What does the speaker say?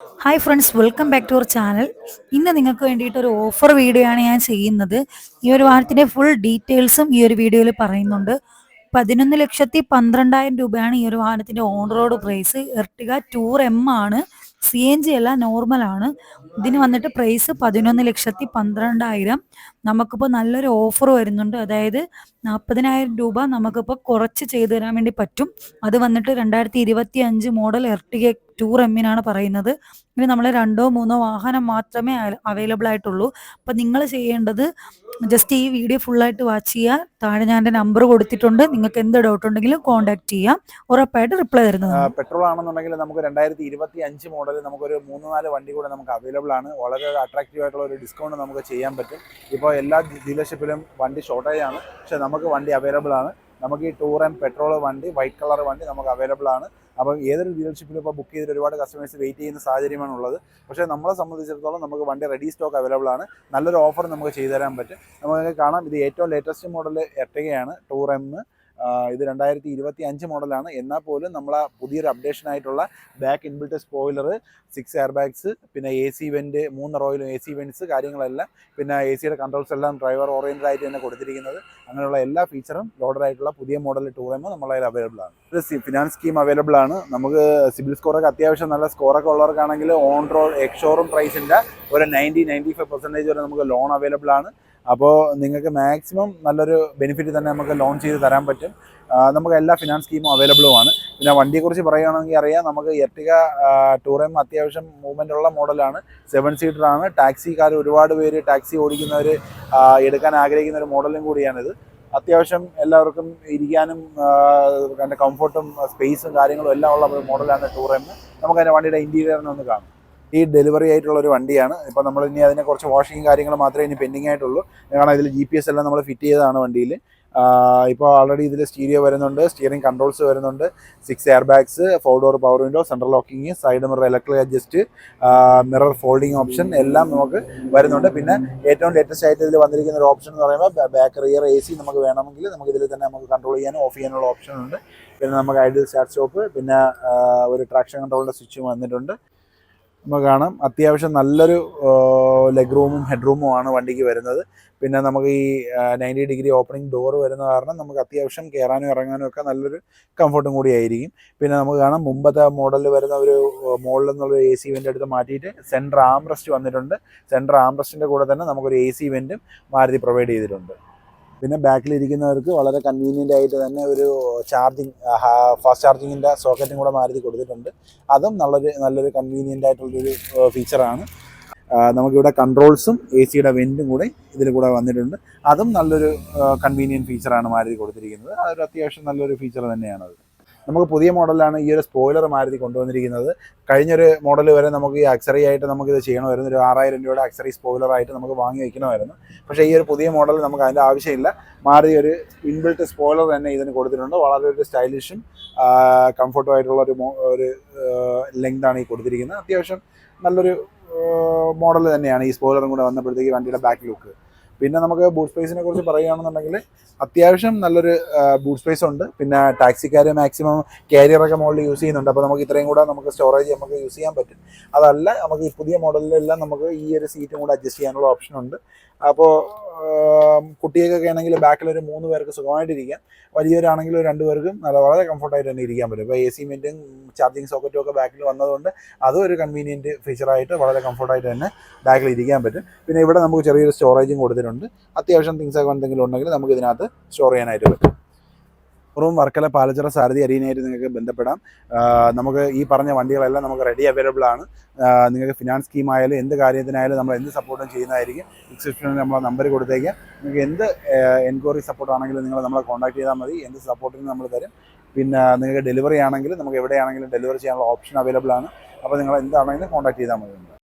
Hi friends welcome back to our channel ഇന്ന് നിങ്ങൾക്ക് വേണ്ടിയിട്ട് ഒരു ഓഫർ വീഡിയോ ആണ് ഞാൻ ചെയ്യുന്നത്. ഈ ഒരു വാഹനത്തിന്റെ ഫുൾ ഡീറ്റെയിൽസും ഈ ഒരു വീഡിയോയിൽ പറയുന്നുണ്ട്. പതിനൊന്ന് ലക്ഷത്തി പന്ത്രണ്ടായിരം രൂപയാണ് ഈ ഒരു വാഹനത്തിന്റെ on road price Ertiga Tour M ആണ്. സി എൻ ജി നോർമൽ ആണ്. ഇതിന് വന്നിട്ട് പ്രൈസ് പതിനൊന്ന് ലക്ഷത്തി പന്ത്രണ്ടായിരം. നമുക്കിപ്പോൾ നല്ലൊരു ഓഫർ വരുന്നുണ്ട്. അതായത് നാൽപ്പതിനായിരം രൂപ നമുക്കിപ്പോൾ കുറച്ച് ചെയ്തു തരാൻ വേണ്ടി പറ്റും. അത് വന്നിട്ട് രണ്ടായിരത്തി ഇരുപത്തി അഞ്ച് മോഡൽ എർട്ടിക ടൂർ എമ്മിനാണ് പറയുന്നത്. ഇനി നമ്മൾ രണ്ടോ മൂന്നോ വാഹനം മാത്രമേ അവൈലബിൾ ആയിട്ടുള്ളൂ. അപ്പം നിങ്ങൾ ചെയ്യേണ്ടത് ജസ്റ്റ് ഈ വീഡിയോ ഫുള്ളായിട്ട് വാച്ച് ചെയ്യുക. താഴെ ഞാൻ എന്റെ നമ്പർ കൊടുത്തിട്ടുണ്ട്. നിങ്ങൾക്ക് എന്ത് ഡൗട്ട് ഉണ്ടെങ്കിലും കോൺടാക്ട് ചെയ്യാം. ഉറപ്പായിട്ട് റിപ്ലൈ തരുന്നത് പെട്രോൾ ആണെന്നുണ്ടെങ്കിൽ നമുക്ക് രണ്ടായിരത്തി ഇരുപത്തി അഞ്ച് മോഡൽ നമുക്കൊരു മൂന്ന് നാല് വണ്ടി കൂടെ നമുക്ക് അവൈലബിൾ ആണ്. വളരെ അട്രാക്റ്റീവ് ആയിട്ടുള്ള ഒരു ഡിസ്കൗണ്ട് നമുക്ക് ചെയ്യാൻ പറ്റും. ഇപ്പോൾ എല്ലാ ഡീലർഷിപ്പിലും വണ്ടി ഷോർട്ടേജ് ആണ്. പക്ഷേ നമുക്ക് വണ്ടി അവൈലബിൾ ആണ്. നമുക്ക് ഈ ടൂർ ആൻഡ് പെട്രോൾ വണ്ടി വൈറ്റ് കളർ വണ്ടി നമുക്ക് അവൈലബിൾ ആണ്. അപ്പം ഏതൊരു ഡീലർഷിപ്പിലും ഇപ്പോൾ ബുക്ക് ചെയ്തിട്ട് ഒരുപാട് കസ്റ്റമേഴ്സ് വെയിറ്റ് ചെയ്യുന്ന സാഹചര്യമാണ് ഉള്ളത്. പക്ഷേ നമ്മളെ സംബന്ധിച്ചിടത്തോളം നമുക്ക് വണ്ടി റെഡി സ്റ്റോക്ക് അവൈലബിൾ ആണ്. നല്ലൊരു ഓഫർ നമുക്ക് ചെയ്തു തരാൻ പറ്റും. നമുക്ക് കാണാം. ഇത് ഏറ്റവും ലേറ്റസ്റ്റ് മോഡൽ എർട്ടികയാണ് ടൂർ എം ഇത് രണ്ടായിരത്തി ഇരുപത്തി അഞ്ച് മോഡലാണ്. എന്നാൽ പോലും നമ്മൾ ആ പുതിയൊരു അപ്ഡേഷൻ ആയിട്ടുള്ള back inbuilt spoiler six air bags പിന്നെ എ സി വെന്റ് മൂന്ന് റോയിലും എ സി വെന്റ്സ് കാര്യങ്ങളെല്ലാം പിന്നെ എ സിയുടെ കൺട്രോൾസ് എല്ലാം ഡ്രൈവർ ഓറിയന്റഡ് ആയിട്ട് തന്നെ കൊടുത്തിരിക്കുന്നത്. അങ്ങനെയുള്ള എല്ലാ ഫീച്ചറും ലോഡഡ് ആയിട്ടുള്ള പുതിയ മോഡൽ ടൂർ നമ്മളതിൽ നമ്മളെ അവൈലബിൾ ആണ്. ഫിനാൻസ് സ്കീം അവൈലബിൾ ആണ്. നമുക്ക് സിബിൽ സ്കോറൊക്കെ അത്യാവശ്യം നല്ല സ്കോറൊക്കെ ഉള്ളവർക്കാണെങ്കിൽ ഓൺ റോഡ് എക്സോറും പ്രൈസിന്റെ ഒരു നയന്റി നയന്റി ഫൈവ് പെർസെന്റേജ് വരെ നമുക്ക് ലോൺ അവൈലബിൾ ആണ്. അപ്പോൾ നിങ്ങൾക്ക് മാക്സിമം നല്ലൊരു ബെനിഫിറ്റ് തന്നെ നമുക്ക് ലോൺ ചെയ്ത് തരാൻ പറ്റും. നമുക്ക് എല്ലാ ഫിനാൻസ് സ്കീമും അവൈലബിളുമാണ് പിന്നെ വണ്ടിയെക്കുറിച്ച് പറയുകയാണെങ്കിൽ അറിയാം നമുക്ക് എർട്ടിക ടൂറേം അത്യാവശ്യം മൂവ്മെന്റ് ഉള്ള മോഡലാണ് സെവൻ സീറ്ററാണ് ടാക്സിക്കാർ ഒരുപാട് പേര് ടാക്സി ഓടിക്കുന്നവർ എടുക്കാൻ ആഗ്രഹിക്കുന്ന ഒരു മോഡലും കൂടിയാണിത്. അത്യാവശ്യം എല്ലാവർക്കും ഇരിക്കാനും അതിന്റെ കംഫർട്ടും സ്പേസും കാര്യങ്ങളും എല്ലാം ഉള്ള ഒരു മോഡലാണ് ടൂറേം നമുക്ക് അതിന്റെ വണ്ടിയുടെ ഇന്റീരിയറിനെ ഒന്ന് കാണാം. ഈ ഡെലിവറി ആയിട്ടുള്ള ഒരു വണ്ടിയാണ്. ഇപ്പോൾ നമ്മൾ ഇനി അതിനെ കുറച്ച് വാഷിങ് കാര്യങ്ങൾ മാത്രമേ ഇനി പെൻഡിങ് ആയിട്ടുള്ളൂ. കാരണം ഇതിൽ ജി പി എസ് എല്ലാം നമ്മൾ ഫിറ്റ് ചെയ്തതാണ് വണ്ടിയിൽ ഇപ്പോൾ ഓൾറെഡി ഇതിൽ സ്റ്റീരിയോ വരുന്നുണ്ട് സ്റ്റിയറിംഗ് കൺട്രോൾസ് വരുന്നുണ്ട് six air bags four door power window central locking side mirror electric adjust mirror folding option എല്ലാം നമുക്ക് വരുന്നുണ്ട്. പിന്നെ ഏറ്റവും ലേറ്റസ്റ്റ് ആയിട്ട് ഇതിൽ വന്നിരിക്കുന്ന ഒരു ഓപ്ഷൻ എന്ന് പറയുമ്പോൾ ബാക്ക് റിയർ എ സി നമുക്ക് വേണമെങ്കിൽ നമുക്ക് ഇതിൽ തന്നെ നമുക്ക് കൺട്രോൾ ചെയ്യാനും ഓഫ് ചെയ്യാനുള്ള ഓപ്ഷൻ ഉണ്ട്. പിന്നെ നമുക്ക് ഐഡിയൽ സ്റ്റാർട്ട് സ്റ്റോപ്പ് പിന്നെ ഒരു ട്രാക്ഷൻ കൺട്രോളിന്റെ സ്വിച്ചും വന്നിട്ടുണ്ട്. നമുക്ക് കാണാം. അത്യാവശ്യം നല്ലൊരു ലെഗ് റൂമും ഹെഡ് റൂമും ആണ് വണ്ടിക്ക് വരുന്നത്. പിന്നെ നമുക്ക് ഈ നയന്റി ഡിഗ്രി ഓപ്പണിംഗ് ഡോർ വരുന്ന കാരണം നമുക്ക് അത്യാവശ്യം കയറാനും ഇറങ്ങാനും ഒക്കെ നല്ലൊരു കംഫർട്ടും കൂടി ആയിരിക്കും. പിന്നെ നമുക്ക് കാണാം മുമ്പത്തെ മോഡലിൽ വരുന്ന ഒരു മോഡൽ എന്നുള്ള എ സി വെന്റ് എടുത്ത് മാറ്റിയിട്ട് സെൻട്രൽ ആംറസ്റ്റ് വന്നിട്ടുണ്ട്. സെൻട്രൽ ആംറസ്റ്റിന്റെ കൂടെ തന്നെ നമുക്കൊരു എ സി വെന്റും മാരുതി പ്രൊവൈഡ് ചെയ്തിട്ടുണ്ട്. പിന്നെ ബാക്കിൽ ഇരിക്കുന്നവർക്ക് വളരെ കൺവീനിയന്റ് ആയിട്ട് തന്നെ ഒരു ചാർജിങ് ഫാസ്റ്റ് ചാർജിങ്ങിന്റെ സോക്കറ്റും കൂടെ മാരുതി കൊടുത്തിട്ടുണ്ട്. അതും നല്ലൊരു നല്ലൊരു കൺവീനിയന്റ് ആയിട്ടുള്ളൊരു ഫീച്ചറാണ് നമുക്കിവിടെ കൺട്രോൾസും എ സിയുടെ വെന്റും കൂടെ ഇതിൽ കൂടെ വന്നിട്ടുണ്ട്. അതും നല്ലൊരു കൺവീനിയന്റ് ഫീച്ചറാണ് മാരുതി കൊടുത്തിരിക്കുന്നത്. അതൊരു അത്യാവശ്യം നല്ലൊരു ഫീച്ചർ തന്നെയാണത്. നമുക്ക് പുതിയ മോഡലാണ് ഈ ഒരു സ്പോയിലർ മാരുതി കൊണ്ടുവന്നിരിക്കുന്നത്. കഴിഞ്ഞൊരു മോഡൽ വരെ നമുക്ക് ഈ അക്സറി ആയിട്ട് നമുക്ക് ഇത് ചെയ്യണമായിരുന്നു. ഒരു ആറായിരം രൂപയുടെ അക്സറി സ്പോയിലർ ആയിട്ട് നമുക്ക് വാങ്ങി വയ്ക്കണമായിരുന്നു. പക്ഷേ ഈ ഒരു പുതിയ മോഡൽ നമുക്ക് അതിന്റെ ആവശ്യമില്ല. മാറി ഒരു ഇൻബിൽറ്റ് സ്പോയിലർ തന്നെ ഇതിന് കൊടുത്തിട്ടുണ്ട്. വളരെ ഒരു സ്റ്റൈലിഷും കംഫർട്ടും ആയിട്ടുള്ള ഒരു ഒരു ലെങ്താണ് ഈ കൊടുത്തിരിക്കുന്നത്. അത്യാവശ്യം നല്ലൊരു മോഡൽ തന്നെയാണ് ഈ സ്പോയിലറും കൂടെ വന്നപ്പോഴത്തേക്ക് വണ്ടിയുടെ ബാക്ക് ലുക്ക് പിന്നെ നമുക്ക് ബൂട്ട് സ്പേസിനെ കുറിച്ച് പറയുകയാണെന്നുണ്ടെങ്കിൽ അത്യാവശ്യം നല്ലൊരു ബൂട്ട് സ്പേസ് ഉണ്ട്. പിന്നെ ടാക്സിക്കാർ മാക്സിമം കാരിയറൊക്കെ മോഡൽ യൂസ് ചെയ്യുന്നുണ്ട്. അപ്പോൾ നമുക്ക് ഇത്രയും കൂടെ നമുക്ക് സ്റ്റോറേജ് നമുക്ക് യൂസ് ചെയ്യാൻ പറ്റും. അതല്ല നമുക്ക് പുതിയ മോഡലിലെല്ലാം നമുക്ക് ഈ ഒരു സീറ്റും കൂടെ അഡ്ജസ്റ്റ് ചെയ്യാനുള്ള ഓപ്ഷൻ ഉണ്ട്. അപ്പോൾ കുട്ടികൾക്കൊക്കെ ആണെങ്കിൽ ബാക്കിൽ ഒരു മൂന്ന് പേർക്ക് സുഖമായിട്ടിരിക്കാം. വലിയവരാണെങ്കിൽ ഒരു രണ്ട് പേർക്കും നല്ല വളരെ കംഫർട്ടായിട്ട് തന്നെ ഇരിക്കാൻ പറ്റും. ഇപ്പോൾ എ സി മെന്റും ചാർജിങ് സോക്കറ്റും ഒക്കെ ബാക്കിൽ വന്നതുകൊണ്ട് അതും ഒരു കൺവീനിയന്റ് ഫീച്ചറായിട്ട് വളരെ കംഫർട്ടായിട്ട് തന്നെ ബാക്കിൽ ഇരിക്കാൻ പറ്റും. പിന്നെ ഇവിടെ നമുക്ക് ചെറിയൊരു സ്റ്റോറേജും കൊടുത്തിട്ടുണ്ട്. അത്യാവശ്യം തിങ്സ് ഒക്കെ എന്തെങ്കിലും ഉണ്ടെങ്കിൽ നമുക്ക് ഇതിനകത്ത് സ്റ്റോർ ചെയ്യാനായിട്ട് പറ്റും. റൂം വർക്കല പാലച്ചിറ സാരഥി അരീനയായിട്ട് നിങ്ങൾക്ക് ബന്ധപ്പെടാം. നമുക്ക് ഈ പറഞ്ഞ വണ്ടികളെല്ലാം നമുക്ക് റെഡി അവൈലബിൾ ആണ്. നിങ്ങൾക്ക് ഫിനാൻസ് സ്കീം ആയാലും എന്ത് കാര്യത്തിനായാലും നമ്മൾ എന്ത് സപ്പോർട്ടും ചെയ്യുന്നതായിരിക്കും. ഡിസ്ക്രിപ്ഷനിൽ നമ്മൾ നമ്പർ കൊടുത്തേക്കാം. നിങ്ങൾക്ക് എന്ത് എൻക്വയറി സപ്പോർട്ട് ആണെങ്കിലും നിങ്ങൾ നമ്മളെ കോൺടാക്ട് ചെയ്താൽ മതി. എന്ത് സപ്പോർട്ടിന് നമ്മൾ തരും. പിന്നെ നിങ്ങൾക്ക് ഡെലിവറി ആണെങ്കിലും നമുക്ക് എവിടെയാണെങ്കിലും ഡെലിവറി ചെയ്യാനുള്ള ഓപ്ഷൻ അവൈലബിൾ ആണ്. അപ്പോൾ നിങ്ങൾ എന്താണെങ്കിലും കോൺടാക്ട് ചെയ്താൽ മതി.